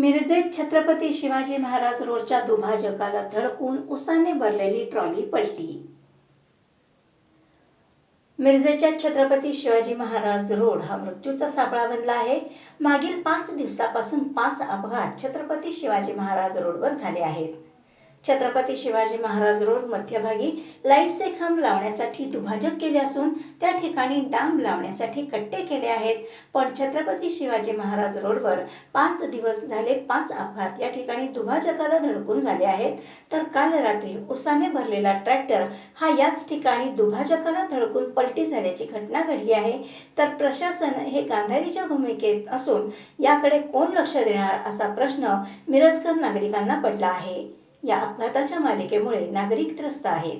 मिरजेत छत्रपती शिवाजी महाराज रोडच्या दुभाजकाला धडकून उसाने भरलेली ट्रॉली पलटी. मिरजेच्या छत्रपती शिवाजी महाराज रोड हा मृत्यूचा सापळा बनला आहे. मागील पाच दिवसापासून पाच अपघात छत्रपती शिवाजी महाराज रोडवर झाले आहेत. छत्रपती शिवाजी महाराज रोड मध्यभागी लाईटचे खांब लावण्यासाठी दुभाजक केले असून त्या ठिकाणी डांब लावण्यासाठी कट्टे केले आहेत. पण छत्रपती शिवाजी महाराज रोडवर पाच दिवस झाले पाच अपघात या ठिकाणी दुभाजकाला धडकून झाले आहेत. तर काल रात्री उसाने भरलेला ट्रॅक्टर हा याच ठिकाणी दुभाजकाला धडकून पलटी झाल्याची घटना घडली आहे. तर प्रशासन हे गांधारीच्या भूमिकेत असून याकडे कोण लक्ष देणार असा प्रश्न मिरजकर नागरिकांना पडला आहे. या अपघाताच्या मालिकेमुळे नागरिक त्रस्त आहेत.